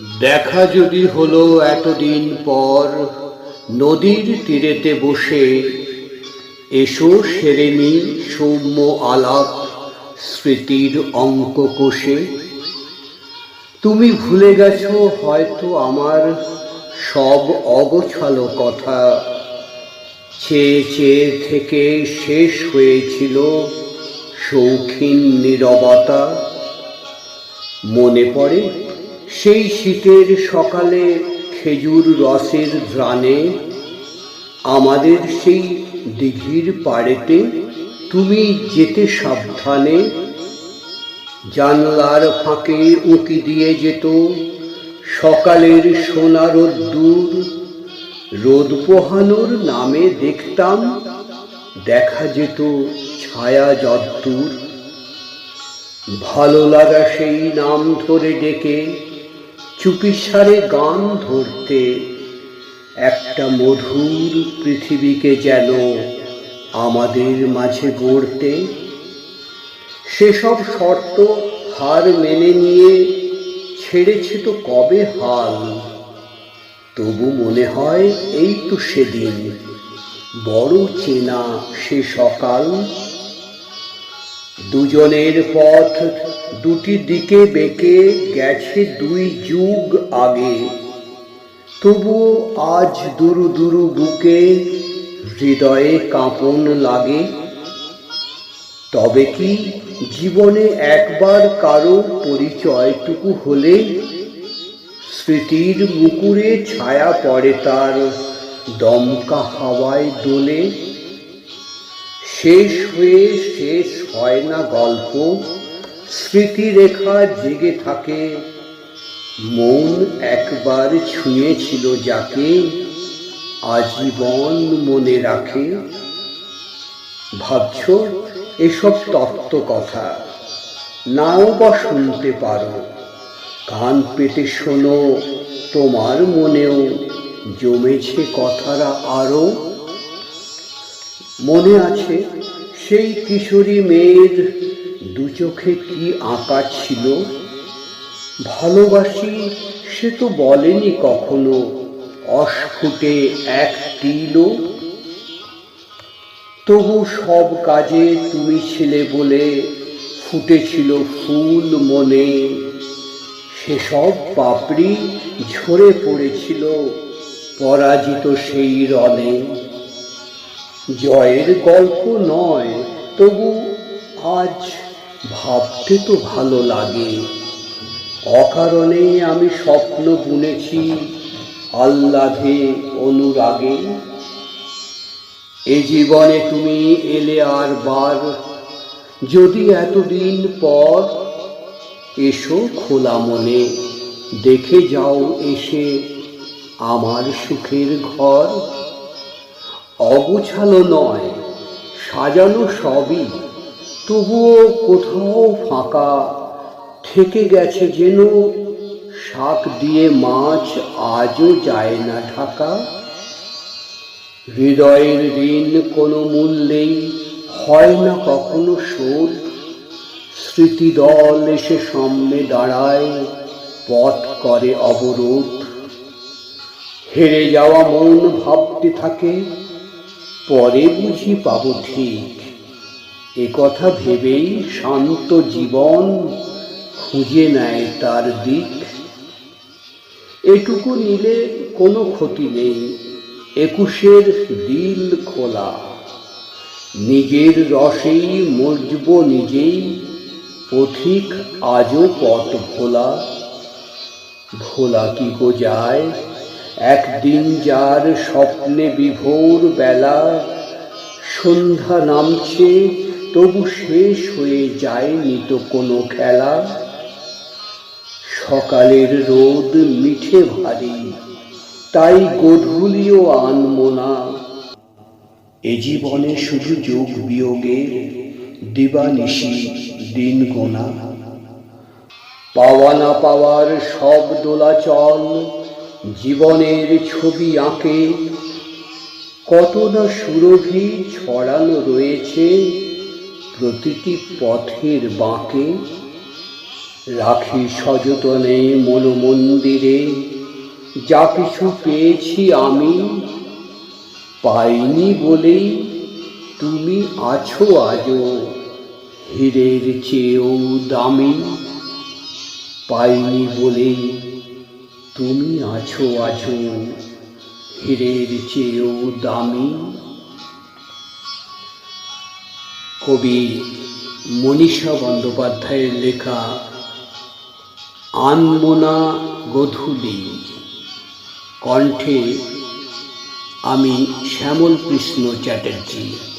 দেখা যদি হলো এতদিন পর, নদীর তীরেতে বসে, এসো সেরেনি সৌম্য আলাপ স্মৃতির অঙ্ক কোষে। তুমি ভুলে গেছো হয়তো আমার সব অগোছালো কথা। চেয়ে চেয়ে থেকে শেষ হয়েছিল শৌখিন নীরবতা। মনে পড়ে সেই শীতের সকালে খেজুর রসের ঘ্রাণে, আমাদের সেই দিঘির পাড়েতে তুমি যেতে সাবধানে, জানলার ফাঁকে উঁকি দিয়ে যেত সকালের সোনা রোদ্দুর রোদ পোহানোর নামে দেখতাম, দেখা যেত ছায়া যদ্দূর। ভালো লাগা সেই নাম ধরে ডেকে চুপিসারে গান ধরতে, একটা মধুর পৃথিবীকে যেন আমাদের মাঝে গড়তে। সেসব শর্ত হার মেনে নিয়ে ছেড়েছে তো কবে হাল? তবু মনে হয় এই তো সেদিন, বড় চেনা সে সকাল। দুজনের পথ দুটি দিকে বেঁকে গেছে দুই যুগ আগে। তবুও আজ দুরু দুরু বুকে হৃদয়ে কাঁপন লাগে। তবে কি জীবনে একবার কারও পরিচয়টুকু হলে স্মৃতির মুকুরে ছায়া পড়ে তার দমকা হাওয়ায় দোলে? শেষ হয়ে শেষ হয় না গল্প। স্মৃতিরেখা জেগে থাকে। মন একবার ছুঁয়েছিল যাকে, আজীবন মনে রাখে। ভাবছ, এসব তত্ত্ব কথা। নাও বা শুনতে পারো। কান পেতে শোনো, তোমার মনেও জমেছে কথারা আরও। মনে আছে সেই কিশোরী মেয়ের দু চোখে কি আঁকা ছিল? ভালোবাসি সে তো বলেনি কখনো, অস্ফুটে এক তিলও। তবু সব কাজে তুমি ছিলে বলে ফুটেছিল ফুল মনে। সেসব পাপড়ি ঝরে পড়েছিল পরাজিত সেই রনে জয়ের গল্প নয়, তবু আজ ভাবতে তো ভালো লাগে। অকারণে আমি স্বপ্ন বুনেছি আহ্লাদে অনুরাগে। এ জীবনে তুমি এলে আর বার, যদি এতদিন পর এসো খোলা মনে, দেখে যাও এসে আমার সুখের ঘর। অগুছালো নয়, সাজানো সবই। তবুও কোথাও ফাঁকা, থেকে গেছে যেন শাক দিয়ে মাছ আজও যায় না ঢাকা। হৃদয়ের ঋণ কোনো মূল্যেই হয় না কখনো শোধ। স্মৃতিদল এসে সামনে দাঁড়ায়, পথ করে অবরোধ। হেরে যাওয়া মন ভাবতে থাকে পরে বুঝি পাব ঠিক। এ কথা ভেবেই শান্ত জীবন খুঁজে নেয় তার দিক। এটুকু নিলে কোনো ক্ষতি নেই। একুশের দিল খোলা। নিজের রসেই মজব নিজেই, পথিক আজও পথ ভোলা। ভোলা কি গো যায়? একদিন যার স্বপ্নে বিভোর বেলা সন্ধ্যা নামছে, তবু শেষ হয়ে যায়নি তো কোনো খেলা। সকালের রোদ মিঠে ভারী, তাই গধূলিও আনমোনা। এ জীবনে শুধু যোগ বিয়োগের দিবানিশি দিন গোনা। পাওয়া না পাওয়ার সব দোলাচল জীবনের ছবি আঁকে। কত না সুরভি ছড়ানো রয়েছে প্রতিটি পথের বাঁকে। রাখি সযতনে মনোমন্দিরে, যা কিছু পেয়েছি আমি, পাইনি বলেই তুমি আছো আজও হীরের চেয়েও দামি। পাইনি বলেই তুমি আছো আছো, হীরের চেয়েও দামি। কবি মনীষা বন্দ্যোপাধ্যায়ের লেখা আনমোনা গধূলি। কণ্ঠে আমি শ্যামল কৃষ্ণ চ্যাটার্জী।